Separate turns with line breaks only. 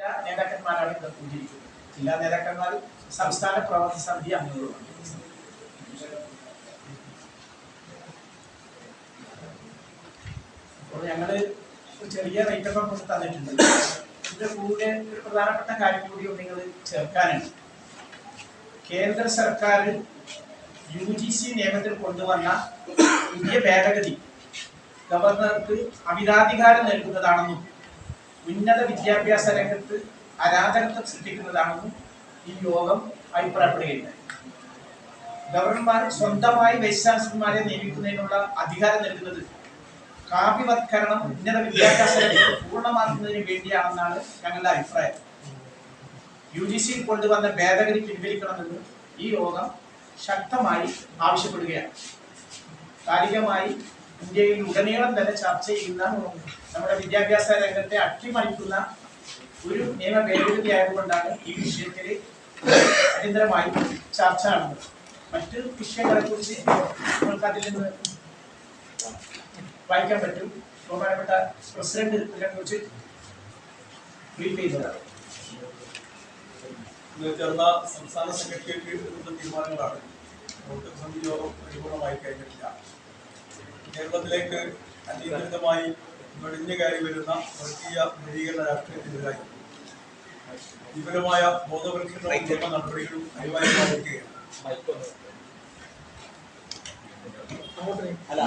ജില്ലാ നേതാക്കന്മാരാണ് ഇവിടെ കൂടിയിരിക്കുന്നത് ജില്ലാ നേതാക്കന്മാർ സംസ്ഥാന പ്രവർത്തി സമിതി അംഗങ്ങളുമാണ് അപ്പോൾ ഞങ്ങൾ ചെറിയ റേറ്റൊക്കെ കൊണ്ട് തന്നിട്ടുണ്ട്. ഇതിന്റെ കൂടെ ഒരു പ്രധാനപ്പെട്ട കാര്യം കൂടി നിങ്ങൾ ചേർക്കാനുണ്ട് കേന്ദ്ര സർക്കാർ യു ജി സി നിയമത്തിൽ കൊണ്ടുവന്ന പുതിയ ഭേദഗതി ഗവർണർക്ക് അമിതാധികാരം നൽകുന്നതാണെന്നും ഉന്നത വിദ്യാഭ്യാസ രംഗത്ത് അരാജകത്വം സൃഷ്ടിക്കുന്നതാണെന്നും ഈ യോഗം അഭിപ്രായപ്പെടുകയുണ്ടായി. ഗവർണർമാർ സ്വന്തമായി വൈസ് ചാൻസലർമാരെ നിയമിക്കുന്നതിനുള്ള അധികാരം നൽകുന്നത് കാവ്യവത്കരണം ഉന്നത വിദ്യാഭ്യാസ രംഗത്ത് പൂർണമാക്കുന്നതിന് വേണ്ടിയാണെന്നാണ് ഞങ്ങളുടെ അഭിപ്രായം. യു ജി സി കൊണ്ടുവന്ന ഭേദഗതി പിൻവലിക്കണമെന്ന് ഈ യോഗം ശക്തമായി ആവശ്യപ്പെടുകയാണ്. കാലികമായി ഇന്ത്യയിൽ ഉടനീളം തന്നെ ചർച്ച ചെയ്യുന്ന നമ്മുടെ വിദ്യാഭ്യാസ രംഗത്തെ അട്ടിമറിക്കുന്ന ഒരു നിയമ ഭേദഗതി ആയതുകൊണ്ടാണ് ഈ വിഷയത്തിൽ അടിയന്തരമായി ചർച്ച നടന്നത്. മറ്റ് വിഷയങ്ങളെ കുറിച്ച് നമുക്ക് അതിൽ നിന്ന് വായിക്കാൻ പറ്റും. ബഹുമാനപ്പെട്ട പ്രസിഡന്റ് ഇതിനെ കുറിച്ച് ബ്രീഫ് ചെയ്തതാണ്
ചേർന്ന സംസ്ഥാന സെക്രട്ടേറിയറ്റ് തീരുമാനങ്ങളാണ്. സമിതി യോഗം പരിപൂർണമായി കഴിഞ്ഞിട്ടില്ല. കേരളത്തിലേക്ക് അനിയന്ത്രിതമായി വെടിഞ്ഞു കയറി വരുന്ന വർഗീയ നവീകരണ രാഷ്ട്രീയത്തിനെതിരായി വിപുലമായ ബോധവൽക്കരണ നിയമ നടപടികളും അനിവാര്യമായിരിക്കുകയാണ്
അല്ല